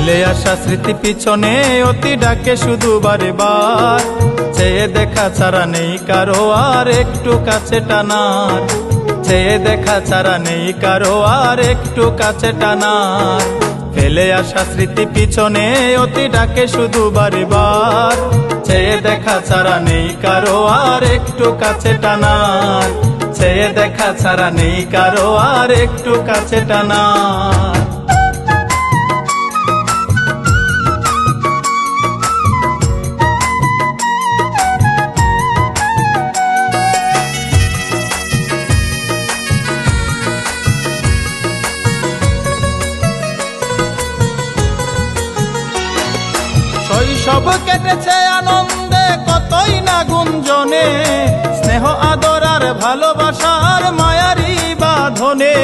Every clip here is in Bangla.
ফেলে আসা স্মৃতি পিছনে অতি ডাকে শুধু বারে বার। চেয়ে দেখা ছাড়া নেই কারও আর, একটু কাছে টানার। চেয়ে দেখা ছাড়া নেই কারও আর, একটু কাছে টানার। ফেলে আসা স্মৃতি পিছনে অতি ডাকে শুধু বারে বার। চেয়ে দেখা ছাড়া নেই কারও আর, একটু কাছে টানার। চেয়ে দেখা ছাড়া নেই কারও আর, একটু কাছে টানার। শৈশব কেটেছে আনন্দে, কতই না গুঞ্জনে। স্নেহ, আদর আর ভালোবাসার মায়ারি বাঁধনে।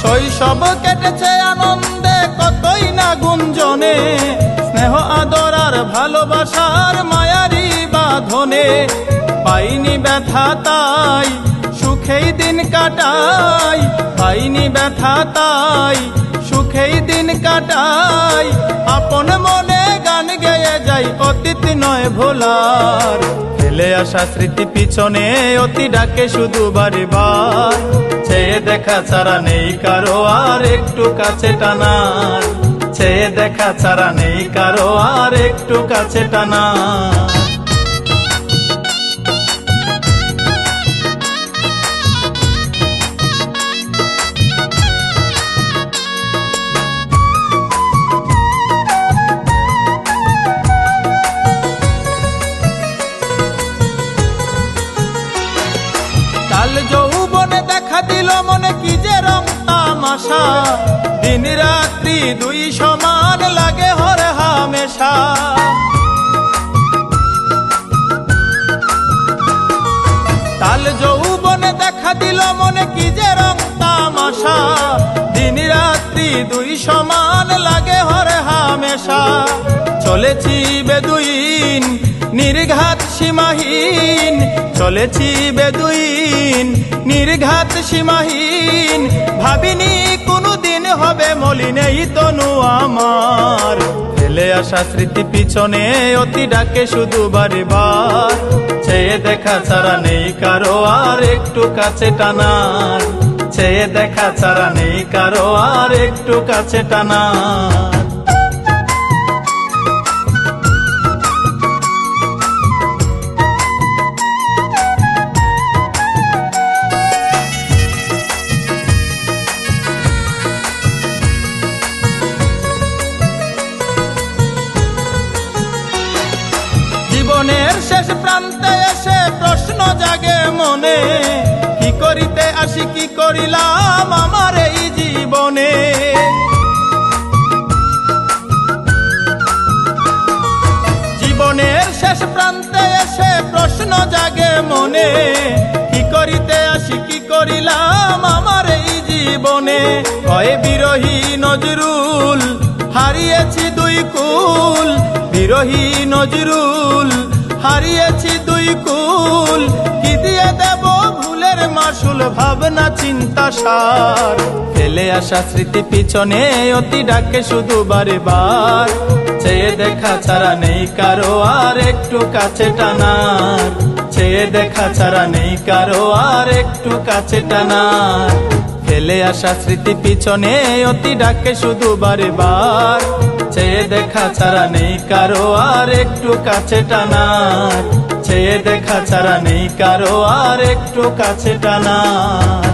শৈশব কেটেছে আনন্দে, কতই না গুঞ্জনে। স্নেহ, আদর আর ভালোবাসার মায়ারি বাঁধনে। পাইনি ব্যথা তাই, সুখেই দিন কাটাই। পাইনি ব্যথা তাই দিন কাটাই আপন মনে গান গেয়ে যাই, অতীত নয় ভোলার। ফেলে আসা স্মৃতি পিছনে অতি ডাকে শুধু বারে বার। চেয়ে দেখা ছাড়া নেই কারও আর একটু কাছে টানার। চেয়ে দেখা ছাড়া নেই কারও আর একটু কাছে টানার। তামাশা দিন রাত্রি দুই সমান লাগে হরে হামেশা। কাল যৌবনে দেখা দিল মনে কি যে রং তামাশা, দিন রাত্রি দুই সমান লাগে হরে হামেশা। চলেছি বেদুইন, নির্ঘাত চলেছি বেদুইন, নির্ঘাত সীমাহীন। ভাবিনি কোনদিন হবে মলিন এই তনু আমার। ফেলে আসা স্মৃতি পিছনে অতি ডাকে শুধু বারে বার চেয়ে দেখা ছাড়া নেই কারও আর একটু কাছে টানার। চেয়ে দেখা ছাড়া নেই কারও আর একটু কাছে টানার। জাগে মনে। কি করিতে আসি, কি করিলাম আমার এই জীবনে? জীবনের শেষ প্রান্তে এসে প্রশ্ন জাগে মনে। কি করিতে আসি, কি করিলাম আমার এই জীবনে? কয়ে বিরহী নজরুল, হারিয়েছি দুই কুল। বিরহী নজরুল, হারিয়েছি দুই কুল। দিয়ে দেব ভুলের মাসুল ভাবনা চিন্তা সার। ফেলে আসা স্মৃতি পিছনে অতি ডাকে শুধু বারে বার চেয়ে দেখা ছাড়া নেই কারও আর একটু কাছে টানার। চেয়ে দেখা ছাড়া নেই কারও আর একটু কাছে টানার। ফেলে আসা স্মৃতি পিছনে অতি ডাকে শুধু বারে বার চেয়ে দেখা ছাড়া নেই কারও আর একটু কাছে টানার। চেয়ে দেখা ছাড়া নেই কারও আর একটু কাছে টানার